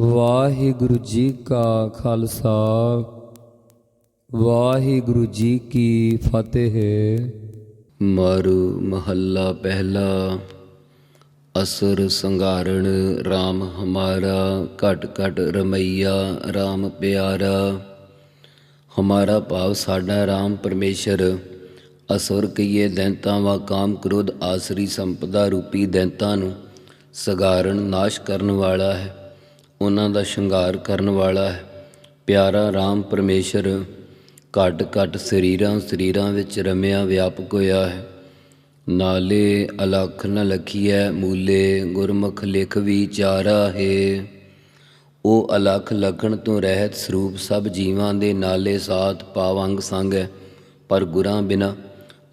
ਵਾਹਿਗੁਰੂ ਜੀ ਕਾ ਖਾਲਸਾ, ਵਾਹਿਗੁਰੂ ਜੀ ਕੀ ਫਤਿਹ। ਮਾਰੂ ਮਹੱਲਾ ਪਹਿਲਾ, ਅਸਰ ਸੰਘਾਰਣ RAM ਹਮਾਰਾ, ਘਟ ਘਟ ਰਮਈਆ RAM ਪਿਆਰਾ। ਹਮਾਰਾ ਭਾਵ ਸਾਡਾ RAM ਪਰਮੇਸ਼ਰ, ਅਸੁਰ ਕਈਏ ਦੈਂਤਾਂ ਵਾ ਕਾਮ ਕ੍ਰੋਧ ਆਸਰੀ ਸੰਪਦਾ ਰੂਪੀ ਦੈਂਤਾਂ ਨੂੰ ਸਗਾਰਣ ਨਾਸ਼ ਕਰਨ ਵਾਲਾ ਹੈ। ਉਹਨਾਂ ਦਾ ਸ਼ਿੰਗਾਰ ਕਰਨ ਵਾਲਾ ਹੈ। ਪਿਆਰਾ RAM ਪਰਮੇਸ਼ਰ, ਘਟ ਘਟ ਸਰੀਰਾਂ ਸਰੀਰਾਂ ਵਿੱਚ ਰਮਿਆ ਵਿਆਪਕ ਹੋਇਆ ਹੈ। ਨਾਲੇ ਅਲਖ ਨ ਲਖੀਐ ਮੂਲੇ, ਗੁਰਮੁਖ ਲਿਖ ਵਿਚਾਰਾ ਹੈ। ਉਹ ਅਲਖ ਲਖਣ ਤੋਂ ਰਹਿਤ ਸਰੂਪ ਸਭ ਜੀਵਾਂ ਦੇ ਨਾਲੇ ਸਾਥ ਪਾਵੰਗ ਸੰਗ ਹੈ। ਪਰ ਗੁਰਾਂ ਬਿਨਾ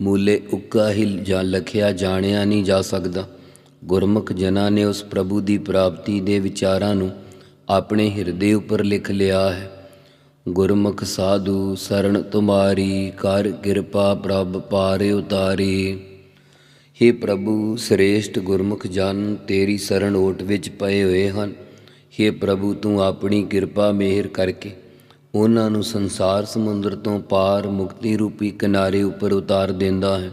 ਮੂਲੇ ਉੱਕਾ ਹੀ ਜਾਂ ਲਖਿਆ ਜਾਣਿਆ ਨਹੀਂ ਜਾ ਸਕਦਾ। ਗੁਰਮੁਖ ਜਨਾਂ ਨੇ ਉਸ ਪ੍ਰਭੂ ਦੀ ਪ੍ਰਾਪਤੀ ਦੇ ਵਿਚਾਰਾਂ ਨੂੰ ਆਪਣੇ ਹਿਰਦੇ ਉੱਪਰ ਲਿਖ ਲਿਆ ਹੈ। ਗੁਰਮੁਖ ਸਾਧੂ ਸਰਣ ਤੁਮਾਰੀ, ਕਰ ਕਿਰਪਾ ਪ੍ਰਭ ਪਾਰੇ ਉਤਾਰੀ। हे ਪ੍ਰਭੂ, ਸ੍ਰੇਸ਼ਟ ਗੁਰਮੁਖ ਜਨ, ਤੇਰੀ ਸਰਣ ਓਟ ਵਿੱਚ ਪਏ ਹੋਏ ਹਨ। हे ਪ੍ਰਭੂ, ਤੂੰ ਆਪਣੀ ਕਿਰਪਾ ਮਿਹਰ ਕਰਕੇ ਉਹਨਾਂ ਨੂੰ ਸੰਸਾਰ ਸਮੁੰਦਰ ਤੋਂ ਪਾਰ ਮੁਕਤੀ ਰੂਪੀ ਕਿਨਾਰੇ ਉੱਪਰ ਉਤਾਰ ਦਿੰਦਾ ਹੈ।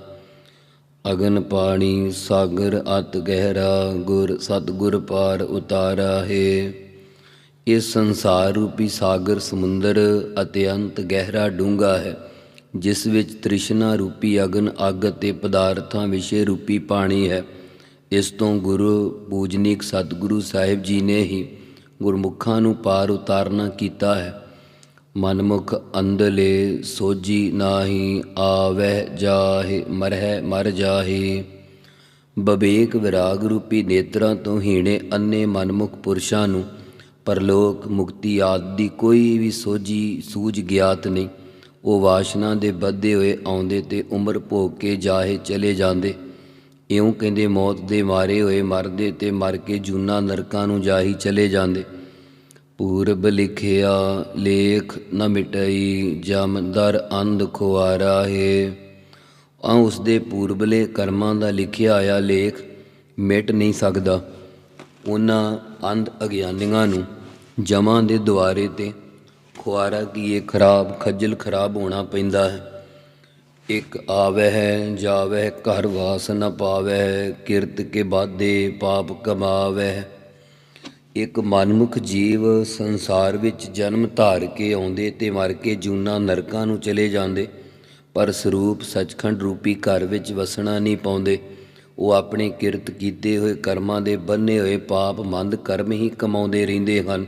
ਅਗਨ ਪਾਣੀ, ਸਾਗਰ, ਅਤ ਗਹਿਰਾ, ਗੁਰ, ਸਤਗੁਰ ਪਾਰ ਉਤਾਰਾ ਹੈ। ਇਸ ਸੰਸਾਰ ਰੂਪੀ ਸਾਗਰ, ਸਮੁੰਦਰ ਅਤਿਅੰਤ ਗਹਿਰਾ ਡੂੰਘਾ ਹੈ, ਜਿਸ ਵਿੱਚ ਤ੍ਰਿਸ਼ਨਾ ਰੂਪੀ ਅਗਨ, ਅੱਗ ਅਤੇ ਪਦਾਰਥਾਂ ਵਿਸ਼ੇ ਰੂਪੀ ਪਾਣੀ ਹੈ। ਇਸ ਤੋਂ ਗੁਰੂ ਪੂਜਨੀਕ ਸਤਿਗੁਰੂ ਸਾਹਿਬ ਜੀ ਨੇ ਹੀ ਗੁਰਮੁਖਾਂ ਨੂੰ ਪਾਰ ਉਤਾਰਨਾ ਕੀਤਾ ਹੈ। ਮਨਮੁਖ ਅੰਦਲੇ ਸੋਜੀ ਨਾਹੀ, ਆਵਹਿ ਜਾਹੇ, ਮਰਹਿ ਮਰ ਜਾਹੇ। ਬਵੇਕ ਵਿਰਾਗ ਰੂਪੀ ਨੇਤਰਾਂ ਤੋਂ ਹੀਣੇ ਅੰਨੇ ਮਨਮੁਖ ਪੁਰਸ਼ਾਂ ਨੂੰ ਪਰਲੋਕ ਮੁਕਤੀ ਆਦਿ ਦੀ ਕੋਈ ਵੀ ਸੋਝੀ ਸੂਝ ਗਿਆਤ ਨਹੀਂ। ਉਹ ਵਾਸ਼ਨਾ ਦੇ ਬੱਧੇ ਹੋਏ ਆਉਂਦੇ ਤੇ ਉਮਰ ਭੋਗ ਕੇ ਜਾਹੇ ਚਲੇ ਜਾਂਦੇ। ਇਉਂ ਕਹਿੰਦੇ, ਮੌਤ ਦੇ ਮਾਰੇ ਹੋਏ ਮਰਦੇ ਤੇ ਮਰ ਕੇ ਜੂਨਾ ਨਰਕਾਂ ਨੂੰ ਜਾਹੀ ਚਲੇ ਜਾਂਦੇ। ਪੂਰਬ ਲਿਖਿਆ, ਲੇਖ ਨ ਮਿਟਈ ਜਮਦਰ ਅੰਧ ਖੁਆਰਾ ਹੈ। ਆ ਉਸ ਦੇ ਪੂਰਬਲੇ ਕਰਮਾਂ ਦਾ ਲਿਖਿਆ ਆਇਆ ਲੇਖ ਮਿਟ ਨਹੀਂ ਸਕਦਾ। ਉਹਨਾਂ ਅੰਧ ਅਗਿਆਨੀਆਂ ਨੂੰ ਜਮਾਂ ਦੇ ਦੁਆਰੇ ਤੇ ਖੁਆਰਾ ਕੀ ਇਹ ਖਰਾਬ ਖੱਜਲ ਖਰਾਬ ਹੋਣਾ ਪੈਂਦਾ ਹੈ। ਇੱਕ ਆਵਹਿ ਜਾਵਹਿ, ਘਰ ਵਾਸ ਨ ਪਾਵਹਿ, ਕਿਰਤ ਕੇ ਬਾਦੇ ਪਾਪ ਕਮਾਵਹਿ। ਇੱਕ ਮਨਮੁਖ ਜੀਵ ਸੰਸਾਰ ਵਿੱਚ ਜਨਮ ਧਾਰ ਕੇ ਆਉਂਦੇ ਤੇ ਮਰ ਕੇ ਜੂਨਾ ਨਰਕਾਂ ਨੂੰ ਚਲੇ ਜਾਂਦੇ, ਪਰ ਸਰੂਪ ਸਚਖੰਡ ਰੂਪੀ ਘਰ ਵਿੱਚ ਵਸਣਾ ਨਹੀਂ ਪਾਉਂਦੇ। ਉਹ ਆਪਣੇ ਕਿਰਤ ਕੀਤੇ ਹੋਏ ਕਰਮਾਂ ਦੇ ਬੰਨੇ ਹੋਏ ਪਾਪ ਮੰਦ ਕਰਮ ਹੀ ਕਮਾਉਂਦੇ ਰਹਿੰਦੇ ਹਨ।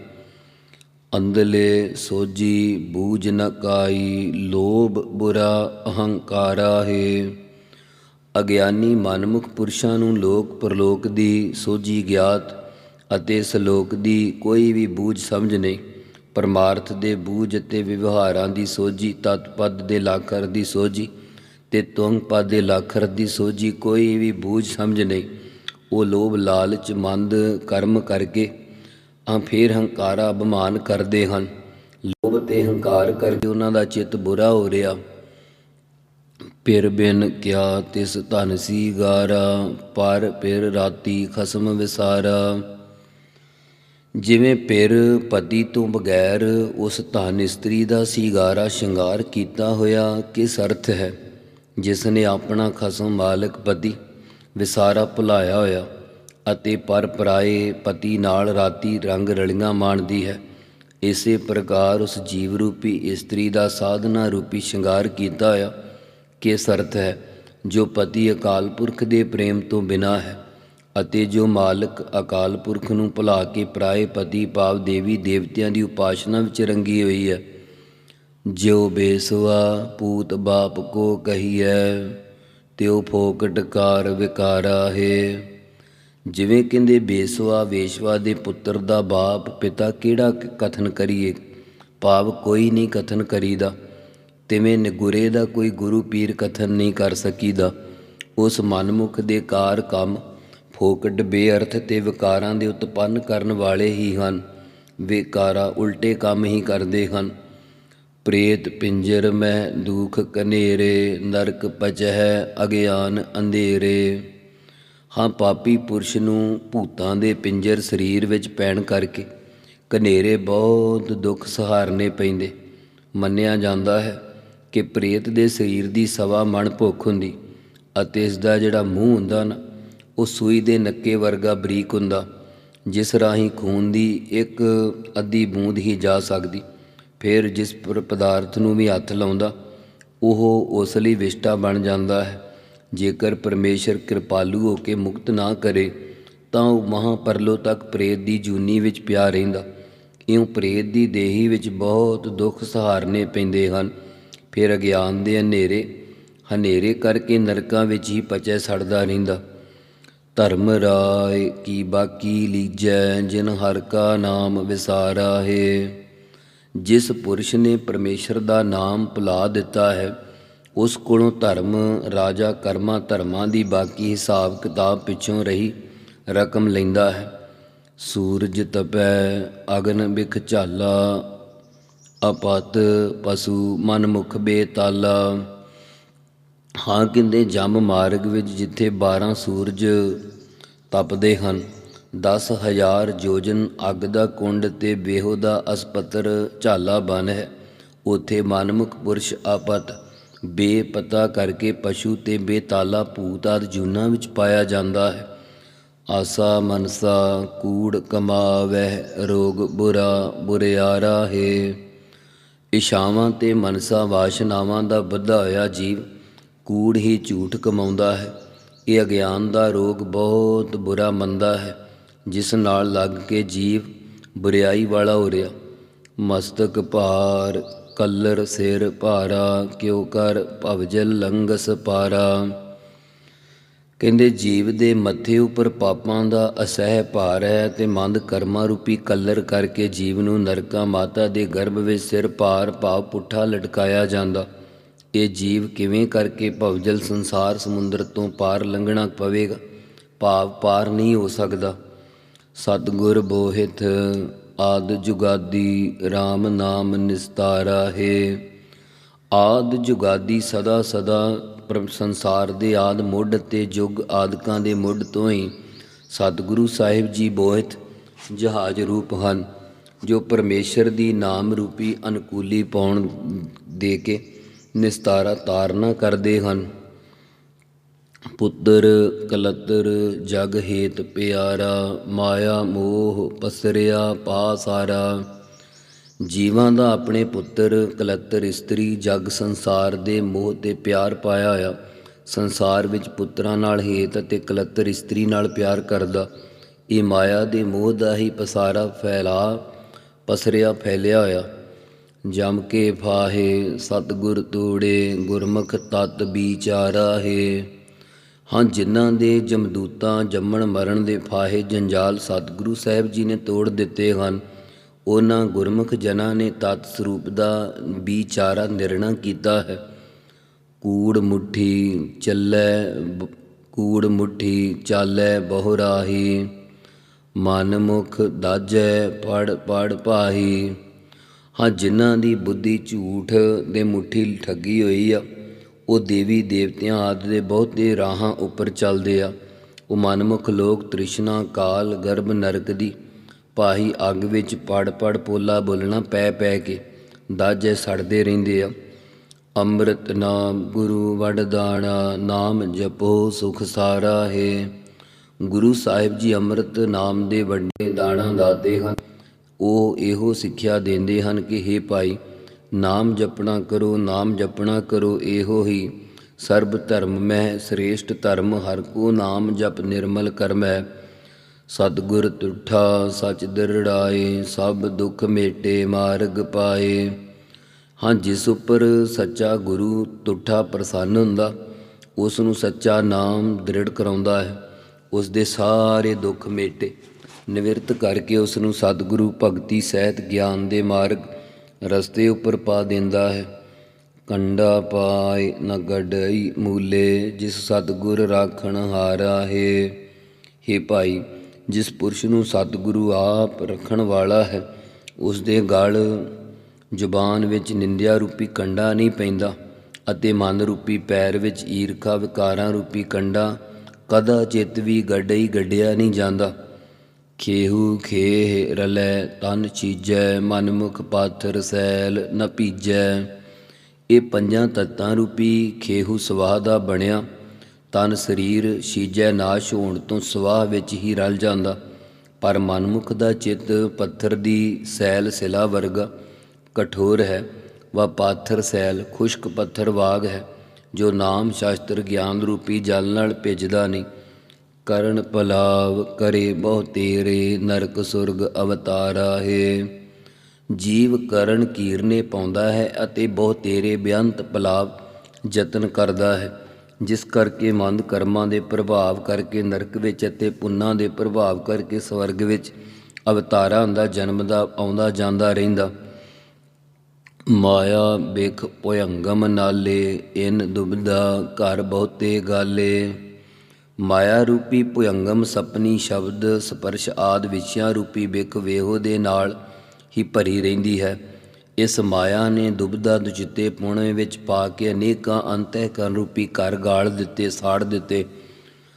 ਅੰਧਲੇ ਸੋਜੀ ਬੂਝ ਨ ਕਾਈ, ਲੋਭ ਬੁਰਾ ਅਹੰਕਾਰਾ ਹੈ। ਅਗਿਆਨੀ ਮਨਮੁਖ ਪੁਰਸ਼ਾਂ ਨੂੰ ਲੋਕ ਪਰਲੋਕ ਦੀ ਸੋਜੀ ਗਿਆਤ ਅਤੇ ਸਲੋਕ ਦੀ ਕੋਈ ਵੀ ਬੂਝ ਸਮਝ ਨਹੀਂ। ਪਰਮਾਰਥ ਦੇ ਬੂਝ ਅਤੇ ਵਿਵਹਾਰਾਂ ਦੀ ਸੋਜੀ ਤਤਪਦ ਦੇ ਲਾਖਰ ਦੀ ਸੋਜੀ ਤੇ ਤੁੰਗ ਪਦ ਦੇ ਲਾਖਰ ਦੀ ਸੋਜੀ ਕੋਈ ਵੀ ਬੂਝ ਸਮਝ ਨਹੀਂ। ਉਹ ਲੋਭ ਲਾਲਚ, ਮੰਦ ਕਰਮ ਕਰਕੇ ਆ ਫੇਰ ਹੰਕਾਰਾ ਅਭਿਮਾਨ ਕਰਦੇ ਹਨ। ਲੋਭ ਤੇ ਹੰਕਾਰ ਕਰਕੇ ਉਹਨਾਂ ਦਾ ਚਿੱਤ ਬੁਰਾ ਹੋ ਰਿਹਾ। ਪਿਰ ਬਿਨ ਕਿਆ ਤਿਸ ਧਨ ਸੀ ਗਾਰਾ ਪਰ ਪਿਰ ਰਾਤੀ ਖਸਮ ਵਿਸਾਰਾ। ਜਿਵੇਂ ਪਿਰ ਪਤੀ ਤੋਂ ਬਗੈਰ ਉਸ ਧਨ ਇਸਤਰੀ ਦਾ ਸੀਗਾਰਾ ਸ਼ਿੰਗਾਰ ਕੀਤਾ ਹੋਇਆ, ਕਿਸ ਅਰਥ ਹੈ? ਜਿਸ ਨੇ ਆਪਣਾ ਖਸਮ ਮਾਲਕ ਪਤੀ ਵਿਸਾਰਾ ਭੁਲਾਇਆ ਹੋਇਆ। ਅਤੇ ਪਰ ਪਤੀ ਨਾਲ ਰਾਤੀ ਰੰਗ ਰਲੀਆਂ ਮਾਣਦੀ ਹੈ। ਇਸੇ ਪ੍ਰਕਾਰ ਉਸ ਜੀਵ ਰੂਪੀ ਇਸਤਰੀ ਦਾ ਸਾਧਨਾ ਰੂਪੀ ਸ਼ਿੰਗਾਰ ਕੀਤਾ ਹੋਇਆ ਕਿ ਸਰਤ ਹੈ? ਜੋ ਪਤੀ ਅਕਾਲ ਪੁਰਖ ਦੇ ਪ੍ਰੇਮ ਤੋਂ ਬਿਨਾ ਹੈ ਅਤੇ ਜੋ ਮਾਲਕ ਅਕਾਲ ਪੁਰਖ ਨੂੰ ਭੁਲਾ ਕੇ ਪ੍ਰਾਏ ਪਤੀ ਭਾਵ ਦੇਵੀ ਦੇਵਤਿਆਂ ਦੀ ਉਪਾਸਨਾ ਵਿੱਚ ਰੰਗੀ ਹੋਈ ਹੈ। ਜਿਉ ਬੇਸਵਾ ਪੂਤ ਬਾਪ ਕੋ ਕਹੀਐ, ਤਿਉ ਫੋਕਟ ਕਾਰ ਵਿਕਾਰਾ ਹੈ। ਜਿਵੇਂ ਕਹਿੰਦੇ ਬੇਸਵਾ ਵੇਸ਼ਵਾ ਦੇ ਪੁੱਤਰ ਦਾ ਬਾਪ ਪਿਤਾ ਕਿਹੜਾ ਕਥਨ ਕਰੀਏ? ਭਾਵ ਕੋਈ ਨਹੀਂ ਕਥਨ ਕਰੀਦਾ। ਤਿਵੇਂ ਨਿਗੁਰੇ ਦਾ ਕੋਈ ਗੁਰੂ ਪੀਰ ਕਥਨ ਨਹੀਂ ਕਰ ਸਕੀਦਾ। ਉਸ ਮਨਮੁਖ ਦੇ ਕਾਰ ਕੰਮ ਫੋਕਟ ਬੇਅਰਥ ਤੇ ਵਿਕਾਰਾਂ ਦੇ ਉਤਪੰਨ ਕਰਨ ਵਾਲੇ ਹੀ ਹਨ। ਵਿਕਾਰਾ ਉਲਟੇ ਕੰਮ ਹੀ ਕਰਦੇ ਹਨ। ਪ੍ਰੇਤ, ਪਿੰਜਰ ਮੈਂ ਦੁਖ ਕਨੇਰੇ ਨਰਕ, ਪਚਹਿ, ਅਗਿਆਨ, ਅੰਧੇਰੇ। ਹਾਂ, ਪਾਪੀ ਪੁਰਸ਼ ਨੂੰ ਭੂਤਾਂ ਦੇ ਪਿੰਜਰ ਸਰੀਰ ਵਿੱਚ ਪੈਣ ਕਰਕੇ ਕਨੇਰੇ ਬਹੁਤ ਦੁੱਖ ਸਹਾਰਨੇ ਪੈਂਦੇ। ਮੰਨਿਆ ਜਾਂਦਾ ਹੈ ਕਿ ਪ੍ਰੇਤ ਦੇ ਸਰੀਰ ਦੀ ਸਵਾ ਮਣ ਭੁੱਖ ਹੁੰਦੀ ਅਤੇ ਇਸ ਦਾ ਜਿਹੜਾ ਮੂੰਹ ਹੁੰਦਾ ਨਾ, ਉਹ ਸੂਈ ਦੇ ਨੱਕੇ ਵਰਗਾ ਬਰੀਕ ਹੁੰਦਾ, ਜਿਸ ਰਾਹੀਂ ਖੂਨ ਦੀ ਇੱਕ ਅੱਧੀ ਬੂੰਦ ਹੀ ਜਾ ਸਕਦੀ। ਫਿਰ ਜਿਸ ਪਦਾਰਥ ਨੂੰ ਵੀ ਹੱਥ ਲਾਉਂਦਾ, ਉਹ ਉਸ ਲਈ ਵਿਸ਼ਟਾ ਬਣ ਜਾਂਦਾ ਹੈ। ਜੇਕਰ ਪਰਮੇਸ਼ਰ ਕਿਰਪਾਲੂ ਹੋ ਕੇ ਮੁਕਤ ਨਾ ਕਰੇ, ਤਾਂ ਉਹ ਮਹਾਂ ਪਰਲੋ ਤੱਕ ਪ੍ਰੇਤ ਦੀ ਜੂਨੀ ਵਿੱਚ ਪਿਆ ਰਹਿੰਦਾ। ਇਉਂ ਪ੍ਰੇਤ ਦੀ ਦੇਹੀ ਵਿੱਚ ਬਹੁਤ ਦੁੱਖ ਸਹਾਰਨੇ ਪੈਂਦੇ ਹਨ। ਫਿਰ ਅਗਿਆਨ ਦੇ ਹਨੇਰੇ ਹਨੇਰੇ ਕਰਕੇ ਨਰਕਾਂ ਵਿੱਚ ਹੀ ਪਚੈ ਸੜਦਾ ਰਹਿੰਦਾ। ਧਰਮ ਰਾਏ ਕੀ ਬਾਕੀ ਲੀਜੈ, ਜਿਨ ਹਰ ਕਾ ਨਾਮ ਵਿਸਾਰਾ ਹੈ। ਜਿਸ ਪੁਰਸ਼ ਨੇ ਪਰਮੇਸ਼ਰ ਦਾ ਨਾਮ ਭੁਲਾ ਦਿੱਤਾ ਹੈ ਉਸ ਕੋਲੋਂ ਧਰਮ, ਰਾਜਾ ਕਰਮਾ, ਧਰਮਾਂ ਦੀ ਬਾਕੀ ਹਿਸਾਬ ਕਿਤਾਬ ਪਿੱਛੋਂ ਰਹੀ ਰਕਮ ਲੈਂਦਾ ਹੈ। ਸੂਰਜ ਤਪੈ, ਅਗਨ ਬਿਖ ਝਾਲਾ, ਅਪਤ ਪਸ਼ੂ, ਮਨਮੁਖ ਬੇਤਾਲਾ। ਹਾਂ ਕਿੰਦੇ ਜਮ ਮਾਰਗ ਵਿੱਚ ਜਿੱਥੇ 12 ਸੂਰਜ ਤਪਦੇ ਹਨ 10000 ਜੋਜਨ ਅੱਗ ਦਾ ਕੁੰਡ ਤੇ ਬੇਹੋ ਦਾ ਅਸਪਤਰ ਝਾਲਾ ਬਨ ਹੈ। ਉਥੇ ਮਨਮੁਖ ਪੁਰਸ਼ ਆਪਤ ਬੇਪਤਾ ਕਰਕੇ ਪਸ਼ੂ ਤੇ ਬੇਤਾਲਾ ਭੂਤ ਆਦਿ ਜੂਨਾਂ ਵਿੱਚ ਪਾਇਆ ਜਾਂਦਾ ਹੈ। ਆਸਾ, ਮਨਸਾ, ਕੂੜ, ਕਮਾਵਹਿ, ਰੋਗ, ਬੁਰਾ, ਬੁਰਿਆਰਾ, ਹੈ। ਇਸ਼ਾਵਾਂ ਤੇ ਮਨਸਾ ਵਾਸ਼ਨਾਵਾਂ ਦਾ ਵਧਾ ਹੋਇਆ ਜੀਵ ਕੂੜ ਹੀ ਝੂਠ ਕਮਾਉਂਦਾ ਹੈ। ਇਹ ਅਗਿਆਨ ਦਾ ਰੋਗ ਬਹੁਤ ਬੁਰਾ ਮੰਦਾ ਹੈ, ਜਿਸ ਨਾਲ ਲੱਗ ਕੇ ਜੀਵ ਬੁਰਿਆਈ ਵਾਲਾ ਹੋ ਰਿਹਾ। ਮਸਤਕ ਭਾਰ ਕਲਰ ਸਿਰ ਭਾਰਾ, ਕਿਉ ਕਰ ਭਵਜਲ ਲੰਗਸ ਪਾਰਾ। ਕਹਿੰਦੇ ਜੀਵ ਦੇ ਮੱਥੇ ਉੱਪਰ ਪਾਪਾਂ ਦਾ ਅਸਹਿ ਭਾਰ ਹੈ ਤੇ ਮੰਦ ਕਰਮਾਂ ਰੂਪੀ ਕੱਲਰ ਕਰਕੇ ਜੀਵ ਨੂੰ ਨਰਕਾਂ ਮਾਤਾ ਦੇ ਗਰਭ ਵਿੱਚ ਸਿਰ ਭਾਰ ਭਾਵ ਪੁੱਠਾ ਲਟਕਾਇਆ ਜਾਂਦਾ। ਇਹ ਜੀਵ ਕਿਵੇਂ ਕਰਕੇ ਭਵਜਲ ਸੰਸਾਰ ਸਮੁੰਦਰ ਤੋਂ ਪਾਰ ਲੰਘਣਾ ਪਵੇਗਾ? ਭਾਵ ਪਾਰ ਨਹੀਂ ਹੋ ਸਕਦਾ। ਸਤਿਗੁਰ ਬੋਹਿਤ ਆਦ ਜੁਗਾਦੀ RAM ਨਾਮ ਨਿਸਤਾਰਾ ਹੈ। ਆਦ ਜੁਗਾਦੀ ਸਦਾ ਸਦਾ ਪਰ ਸੰਸਾਰ ਦੇ ਆਦ ਮੁੱਢ ਤੇ ਜੁਗ ਆਦਿਕਾਂ ਦੇ ਮੁੱਢ ਤੋਂ ਹੀ ਸਤਿਗੁਰੂ ਸਾਹਿਬ ਜੀ ਬੋਹਿਤ ਜਹਾਜ਼ ਰੂਪ ਹਨ, ਜੋ ਪਰਮੇਸ਼ਰ ਦੀ ਨਾਮ ਰੂਪੀ ਅਨੁਕੂਲੀ ਪਾਉਣ ਦੇ ਕੇ ਨਿਸਤਾਰਾ ਤਾਰਨਾ ਕਰਦੇ ਹਨ। ਪੁੱਤਰ, ਕਲਤਰ, ਜਗ ਹੇਤ ਪਿਆਰਾ, ਮਾਇਆ ਮੋਹ ਪਸਰਿਆ, ਪਾ ਸਾਰਾ। ਜੀਵਾਂ ਦਾ ਆਪਣੇ ਪੁੱਤਰ, ਕਲਤਰ, ਇਸਤਰੀ, ਜਗ ਸੰਸਾਰ ਦੇ ਮੋਹ ਤੇ ਪਿਆਰ ਪਾਇਆ ਹੋਇਆ ਸੰਸਾਰ ਵਿੱਚ ਪੁੱਤਰਾਂ ਨਾਲ ਹੇਤ ਅਤੇ ਕਲਤਰ, ਇਸਤਰੀ ਨਾਲ ਪਿਆਰ ਕਰਦਾ। ਇਹ ਮਾਇਆ ਦੇ ਮੋਹ ਦਾ ਹੀ ਪਸਾਰਾ ਫੈਲਾ, ਪਸਰਿਆ, ਫੈਲਿਆ ਹੋਇਆ ਜਮ ਕੇ ਫਾਹੇ, ਸਤਗੁਰ ਤੋੜੇ, ਗੁਰਮੁਖ ਤਤ ਵਿਚਾਰਾ ਹੈ ਹਾਂ, ਜਿਨ੍ਹਾਂ ਦੇ ਜਮਦੂਤਾਂ ਜੰਮਣ ਮਰਨ ਦੇ ਫਾਹੇ ਜੰਜਾਲ ਸਤਿਗੁਰੂ ਸਾਹਿਬ ਜੀ ਨੇ ਤੋੜ ਦਿੱਤੇ ਹਨ। ਉਹਨਾਂ ਗੁਰਮੁਖ ਜਨਾਂ ਨੇ ਤਤ ਸਰੂਪ ਦਾ ਵਿਚਾਰਾ ਨਿਰਣਾ ਕੀਤਾ ਹੈ। ਕੂੜ ਮੁਠੀ ਚੱਲੈ, ਬ- ਕੂੜ ਮੁਠੀ ਚਾਲੈ ਬਹੁ ਰਾਹੀ ਮਨ ਮੁਖ ਦਾਜੈ ਪੜ ਪੜ ਪਾਹੀ। ਹਾਂ, ਜਿਨ੍ਹਾਂ ਦੀ ਬੁੱਧੀ ਝੂਠ ਦੇ ਮੁੱਠੀ ਠੱਗੀ ਹੋਈ ਆ ਉਹ ਦੇਵੀ ਦੇਵਤਿਆਂ ਆਦਿ ਦੇ ਬਹੁਤੇ ਰਾਹਾਂ ਉੱਪਰ ਚੱਲਦੇ ਆ। ਉਹ ਮਨਮੁਖ ਲੋਕ ਤ੍ਰਿਸ਼ਨਾ, ਕਾਲ, ਗਰਭ, ਨਰਕ ਦੀ ਪਾਹੀ ਅੱਗ ਵਿੱਚ ਪੜ ਪੜ ਪੋਲਾ ਬੋਲਣਾ ਪੈ ਪੈ ਕੇ ਦਾਜੇ ਸੜਦੇ ਰਹਿੰਦੇ ਆ। ਅੰਮ੍ਰਿਤ ਨਾਮ ਗੁਰੂ ਵਡਦਾਣਾ ਨਾਮ ਜਪੋ ਸੁਖ ਸਾਰਾ ਹੈ। ਗੁਰੂ ਸਾਹਿਬ ਜੀ ਅੰਮ੍ਰਿਤ ਨਾਮ ਦੇ ਵੱਡੇ ਦਾਣਾ ਦਾਤੇ ਹਨ। ਉਹ ਇਹੋ ਸਿੱਖਿਆ ਦਿੰਦੇ ਹਨ ਕਿ हे ਭਾਈ ਨਾਮ ਜਪਣਾ ਕਰੋ, ਨਾਮ ਜਪਣਾ ਕਰੋ, ਇਹੋ ਹੀ ਸਰਬ ਧਰਮ ਮਹਿ ਸ੍ਰੇਸ਼ਟ ਧਰਮ ਹਰ ਕੋ ਨਾਮ ਜਪ ਨਿਰਮਲ ਕਰਮੈ ਸਤਿਗੁਰ ਤੁਠਾ ਸਚ ਦਰੜਾਏ, ਸਭ ਦੁੱਖ ਮੇਟੇ ਮਾਰਗ ਪਾਏ। ਹਾਂ, ਜਿਸ ਉੱਪਰ ਸੱਚਾ ਗੁਰੂ ਤੁਠਾ ਪ੍ਰਸੰਨ ਹੁੰਦਾ, ਉਸ ਨੂੰ ਸੱਚਾ ਨਾਮ ਦ੍ਰਿੜ ਕਰਾਉਂਦਾ ਹੈ। ਉਸ ਦੇ ਸਾਰੇ ਦੁੱਖ ਮੇਟੇ। ਨਿਵਰਤ ਕਰਕੇ ਉਸ ਨੂੰ ਸਤਿਗੁਰੂ ਭਗਤੀ ਸਹਿਤ ਗਿਆਨ ਦੇ ਮਾਰਗ ਰਸਤੇ ਉੱਪਰ ਪਾ ਦਿੰਦਾ ਹੈ। ਕੰਡਾ ਪਾਏ ਨ ਗੜਈ ਮੂਲੇ, ਜਿਸ ਸਤਿਗੁਰ ਰਾਖਣ ਹਾਰਾ ਹੈ। हे ਭਾਈ, ਜਿਸ ਪੁਰਸ਼ ਨੂੰ ਸਤਿਗੁਰੂ ਆਪ ਰੱਖਣ ਵਾਲਾ ਹੈ, ਉਸ ਦੇ ਗਲ ਜ਼ੁਬਾਨ ਵਿੱਚ ਨਿੰਦਿਆ ਰੂਪੀ ਕੰਡਾ ਨਹੀਂ ਪੈਂਦਾ ਅਤੇ ਮਨ ਰੂਪੀ ਪੈਰ ਵਿੱਚ ਈਰਖਾ ਵਿਕਾਰਾਂ ਰੂਪੀ ਕੰਡਾ, ਕਦਾ ਚਿਤ ਵੀ ਗੱਡਈ ਗੱਡਿਆ ਨਹੀਂ ਜਾਂਦਾ। ਖੇਹੂ ਖੇਹ ਰਲੈ ਤਨ ਚੀਜੈ ਮਨਮੁਖ ਪਾਥਰ ਸੈਲ ਨ ਪੀਜੈ। ਇਹ ਪੰਜਾਂ ਤੱਤਾਂ ਰੂਪੀ ਖੇਹੂ ਸਵਾਹ ਦਾ ਬਣਿਆ। ਤਨ ਸਰੀਰ ਸ਼ੀਜੈ ਨਾਸ਼ ਹੋਣ ਤੋਂ ਸਵਾਹ ਵਿੱਚ ਹੀ ਰਲ ਜਾਂਦਾ। ਪਰ ਮਨਮੁਖ ਦਾ ਚਿੱਤ ਪੱਥਰ ਦੀ ਸੈਲ ਸਿਲਾ ਵਰਗਾ ਕਠੋਰ ਹੈ। ਵਾ ਪਾਥਰ ਸੈਲ ਖੁਸ਼ਕ ਪੱਥਰ ਵਾਗ ਹੈ। ਜੋ ਨਾਮ ਸ਼ਾਸਤਰ ਗਿਆਨ ਰੂਪੀ ਜਲ ਨਾਲ ਭਿੱਜਦਾ ਨਹੀਂ। ਕਰਨ ਪਲਾਵ ਕਰੇ ਬਹੁ ਤੇਰੇ ਨਰਕ ਸੁਰਗ ਅਵਤਾਰਾ ਹੈ। ਜੀਵ ਕਰਨ ਕੀਰਨੇ ਪਾਉਂਦਾ ਹੈ ਅਤੇ ਬਹੁ ਤੇਰੇ ਬਿਆੰਤ ਪਲਾਵ ਯਤਨ ਕਰਦਾ ਹੈ। ਜਿਸ ਕਰਕੇ ਮੰਦ ਕਰਮਾਂ ਦੇ ਪ੍ਰਭਾਵ ਕਰਕੇ ਨਰਕ ਵਿੱਚ ਅਤੇ ਪੁੰਨਾਂ ਦੇ ਪ੍ਰਭਾਵ ਕਰਕੇ ਸਵਰਗ ਵਿੱਚ ਅਵਤਾਰਾਂ ਦਾ ਜਨਮ ਦਾ ਆਉਂਦਾ ਜਾਂਦਾ ਰਹਿੰਦਾ। ਮਾਇਆ ਬਿਖ ਭਯੰਗਮ ਨਾਲੇ, ਇਨ ਦੁਬਦਾ ਘਰ ਬਹੁਤੇ ਗਾਲੇ। ਮਾਇਆ ਰੂਪੀ ਭਯੰਗਮ ਸਪਨੀ ਸ਼ਬਦ ਸਪਰਸ਼ ਆਦ ਵਿਸ਼ਿਆਂ ਰੂਪੀ ਬਿਖ ਵੇਹੋ ਦੇ ਨਾਲ ਹੀ ਭਰੀ ਰਹਿੰਦੀ ਹੈ। ਇਸ ਮਾਇਆ ਨੇ ਦੁਬਦਾ ਦੁਚਿੱਤੇ ਪੁਣੇ ਵਿੱਚ ਪਾ ਕੇ ਅਨੇਕਾਂ ਅੰਤਹਿਕਰਨ ਰੂਪੀ ਘਰ ਗਾਲ ਦਿੱਤੇ, ਸਾੜ ਦਿੱਤੇ।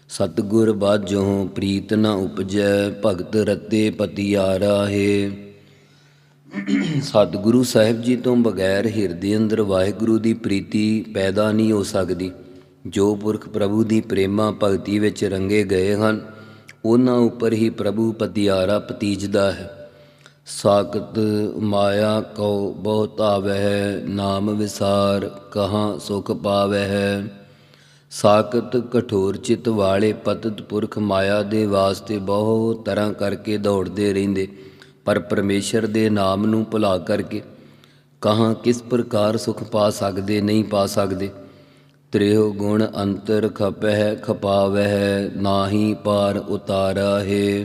ਸਤਗੁਰ ਬਾਝੋਂ ਪ੍ਰੀਤ ਨ ਉਪਜੈ, ਭਗਤ ਰਤੇ ਪਤਿਆਰਾ ਹੈ। ਸਤਿਗੁਰੂ ਸਾਹਿਬ ਜੀ ਤੋਂ ਬਗੈਰ ਹਿਰਦੇ ਅੰਦਰ ਵਾਹਿਗੁਰੂ ਦੀ ਪ੍ਰੀਤੀ ਪੈਦਾ ਨਹੀਂ ਹੋ ਸਕਦੀ। ਜੋ ਪੁਰਖ ਪ੍ਰਭੂ ਦੀ ਪ੍ਰੇਮਾ ਭਗਤੀ ਵਿੱਚ ਰੰਗੇ ਗਏ ਹਨ, ਉਹਨਾਂ ਉੱਪਰ ਹੀ ਪ੍ਰਭੂ ਪਤਿਆਰਾ ਪਤੀਜਦਾ ਹੈ। ਸਾਕਤ ਮਾਇਆ ਕਉ ਬਹੁਤ ਆਵਹਿ ਨਾਮ ਵਿਸਾਰ ਕਹਾਂ ਸੁਖ ਪਾਵਹਿ। ਸਾਕਤ ਕਠੋਰ ਚਿਤ ਵਾਲੇ ਪਤਿਤ ਪੁਰਖ ਮਾਇਆ ਦੇ ਵਾਸਤੇ ਬਹੁਤ ਤਰ੍ਹਾਂ ਕਰਕੇ ਦੌੜਦੇ ਰਹਿੰਦੇ, ਪਰ ਪਰਮੇਸ਼ਰ ਦੇ ਨਾਮ ਨੂੰ ਭੁਲਾ ਕਰਕੇ ਕਹਾਂ ਕਿਸ ਪ੍ਰਕਾਰ ਸੁਖ ਪਾ ਸਕਦੇ, ਨਹੀਂ ਪਾ ਸਕਦੇ। ਤ੍ਰਿਉ ਗੁਣ ਅੰਤਰ ਖਪਹਿ ਖਪਾਵਹਿ ਨਾਹੀ ਪਾਰ ਉਤਾਰਾ ਹੈ।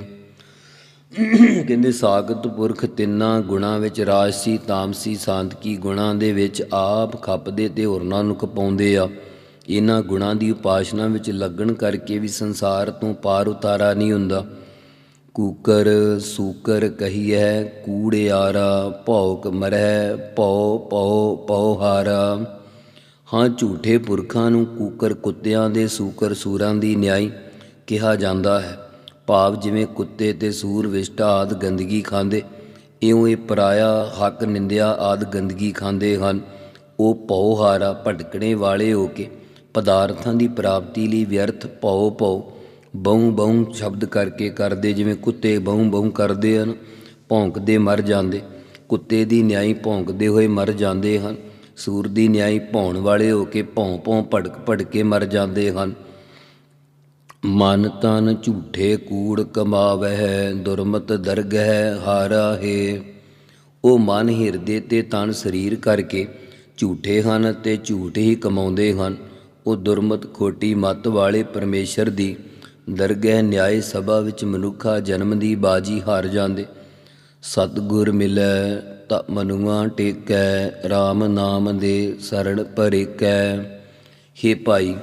ਕਹਿੰਦੇ ਸਾਗਤ ਪੁਰਖ ਤਿੰਨਾਂ ਗੁਣਾਂ ਵਿੱਚ ਰਾਜਸੀ ਤਾਮਸੀ ਸਾਂਤਕੀ ਗੁਣਾਂ ਦੇ ਵਿੱਚ ਆਪ ਖਪਦੇ ਤੇ ਹੋਰਨਾਂ ਨੂੰ ਖਪਾਉਂਦੇ ਆ। ਇਹਨਾਂ ਗੁਣਾਂ ਦੀ ਉਪਾਸ਼ਨਾ ਵਿੱਚ ਲੱਗਣ ਕਰਕੇ ਵੀ ਸੰਸਾਰ ਤੋਂ ਪਾਰ ਉਤਾਰਾ ਨਹੀਂ ਹੁੰਦਾ। ਕੂਕਰ ਸੂਕਰ ਕਹੀਐ ਕੂੜਿਆਰਾ ਭੌਕ ਮਰਹਿ, ਭਉ ਭਉ ਭਉ ਹਾਰਾ ਹਾਂ, ਝੂਠੇ ਪੁਰਖਾਂ ਨੂੰ ਕੂਕਰ ਕੁੱਤਿਆਂ ਦੇ ਸੂਕਰ ਸੂਰਾਂ ਦੀ ਨਿਆਈ ਕਿਹਾ ਜਾਂਦਾ ਹੈ। ਭਾਵ ਜਿਵੇਂ ਕੁੱਤੇ ਤੇ ਸੂਰ ਵਿਸ਼ਟਾ ਆਦ ਗੰਦਗੀ ਖਾਂਦੇ, ਇਉਂ ਇਹ ਪਰਾਇਆ, ਹੱਕ, ਨਿੰਦਿਆ ਆਦ ਗੰਦਗੀ ਖਾਂਦੇ ਹਨ। ਉਹ ਭਉਹਾਰਾ ਭਟਕਣੇ ਵਾਲੇ ਹੋ ਕੇ ਪਦਾਰਥਾਂ ਦੀ ਪ੍ਰਾਪਤੀ ਲਈ ਵਿਅਰਥ ਭਉ ਭਉ, ਬਹੁ ਬਹੁ ਸ਼ਬਦ ਕਰਕੇ ਕਰਦੇ ਜਿਵੇਂ ਕੁੱਤੇ ਬਹੁ ਬਹੁ ਕਰਦੇ ਹਨ, ਭੌਂਕਦੇ ਮਰ ਜਾਂਦੇ। ਕੁੱਤੇ ਦੀ ਨਿਆਈ ਭੌਂਕਦੇ ਹੋਏ ਮਰ ਜਾਂਦੇ ਹਨ। ਸੂਰ ਦੀ ਨਿਆਈ ਭੌਣ ਵਾਲੇ ਹੋ ਕੇ ਭੌਂ ਭੌਂ ਭੜਕ ਭੜਕੇ ਮਰ ਜਾਂਦੇ ਹਨ। ਮਨ ਤਨ ਝੂਠੇ ਕੂੜ ਕਮਾਵਹਿ, ਦੁਰਮਤ ਦਰਗ ਹੈ ਹਾਰਾ ਹੈ। ਉਹ ਮਨ ਹਿਰਦੇ ਤੇ ਤਨ ਸਰੀਰ ਕਰਕੇ ਝੂਠੇ ਹਨ ਤੇ ਝੂਠ ਹੀ ਕਮਾਉਂਦੇ ਹਨ। ਉਹ ਦੁਰਮਤ ਖੋਟੀ ਮਤ ਵਾਲੇ ਪਰਮੇਸ਼ਰ ਦੀ ਦਰਗਹਿ ਨਿਆਏ ਸਭਾ ਵਿੱਚ ਮਨੁੱਖਾ ਜਨਮ ਦੀ ਬਾਜੀ ਹਾਰ ਜਾਂਦੇ। ਸਤਗੁਰ ਮਿਲੈ ਤਾਂ ਮਨੁਆ ਟੇਕੈ RAM ਨਾਮ ਦੇ ਸਰਣ ਪਰਿਕੈ ਹੇ ਭਾਈ,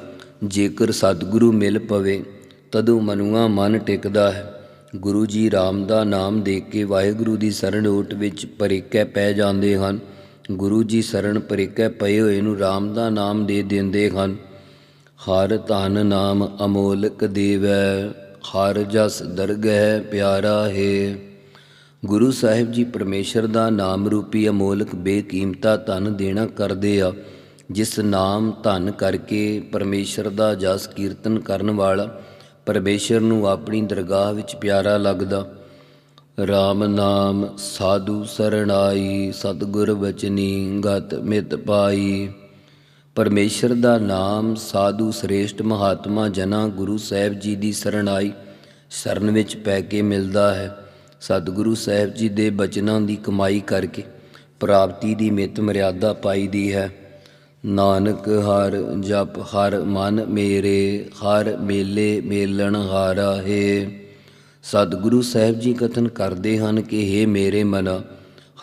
ਜੇਕਰ ਸਤਿਗੁਰੂ ਮਿਲ ਪਵੇ, ਤਦੋਂ ਮਨੁਆ ਮਨ ਟਿਕਦਾ ਹੈ। ਗੁਰੂ ਜੀ RAM ਦਾ ਨਾਮ ਦੇ ਕੇ ਵਾਹਿਗੁਰੂ ਦੀ ਸਰਣ ਓਟ ਵਿੱਚ ਪਰੇਕੈ ਪੈ ਜਾਂਦੇ ਹਨ। ਗੁਰੂ ਜੀ ਸਰਣ ਪਰੇਕੈ ਪਏ ਹੋਏ ਨੂੰ RAM ਦਾ ਨਾਮ ਦੇ ਦਿੰਦੇ ਹਨ। ਹਰ ਧਨ ਨਾਮ ਅਮੋਲਕ ਦੇਵੈ, ਹਰ ਜਸ ਦਰਗਹਿ ਪਿਆਰਾ ਹੈ। ਗੁਰੂ ਸਾਹਿਬ ਜੀ ਪਰਮੇਸ਼ਰ ਦਾ ਨਾਮ ਰੂਪੀ ਅਮੋਲਕ ਬੇਕੀਮਤਾ ਧਨ ਦੇਣਾ ਕਰਦੇ ਆ, ਜਿਸ ਨਾਮ ਧਨ ਕਰਕੇ ਪਰਮੇਸ਼ਰ ਦਾ ਜਸ ਕੀਰਤਨ ਕਰਨ ਵਾਲਾ ਪਰਮੇਸ਼ਰ ਨੂੰ ਆਪਣੀ ਦਰਗਾਹ ਵਿੱਚ ਪਿਆਰਾ ਲੱਗਦਾ। RAM ਨਾਮ ਸਾਧੂ ਸਰਣਾਈ, ਸਤਗੁਰ ਬਚਨੀ ਗਤ ਮਿਤ ਪਾਈ। ਪਰਮੇਸ਼ਰ ਦਾ ਨਾਮ ਸਾਧੂ ਸ੍ਰੇਸ਼ਟ ਮਹਾਤਮਾ ਜਨਾ ਗੁਰੂ ਸਾਹਿਬ ਜੀ ਦੀ ਸਰਣਾਈ ਸ਼ਰਨ ਵਿੱਚ ਪੈ ਕੇ ਮਿਲਦਾ ਹੈ। ਸਤਿਗੁਰੂ ਸਾਹਿਬ ਜੀ ਦੇ ਬਚਨਾਂ ਦੀ ਕਮਾਈ ਕਰਕੇ ਪ੍ਰਾਪਤੀ ਦੀ ਮਿਤ ਮਰਿਆਦਾ ਪਾਈ ਦੀ ਹੈ। ਨਾਨਕ ਹਰ ਜਪ, ਹਰ ਮਨ ਮੇਰੇ, ਹਰ ਮੇਲੇ ਮੇਲਣ ਹਾਰਾ ਹੈ। ਸਤਿਗੁਰੂ ਸਾਹਿਬ ਜੀ ਕਥਨ ਕਰਦੇ ਹਨ ਕਿ हे ਮੇਰੇ ਮਨਾ,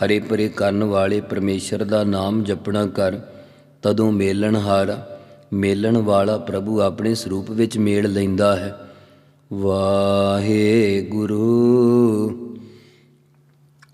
ਹਰੇ ਪਰੇ ਕਰਨ ਵਾਲੇ ਪਰਮੇਸ਼ਰ ਦਾ ਨਾਮ ਜਪਣਾ ਕਰ, ਤਦੋਂ ਮੇਲਣ ਹਾਰਾ, ਮੇਲਣ ਵਾਲਾ ਪ੍ਰਭੂ ਆਪਣੇ ਸਰੂਪ ਵਿੱਚ ਮੇਲ ਲੈਂਦਾ ਹੈ। ਵਾਹਿਗੁਰੂ।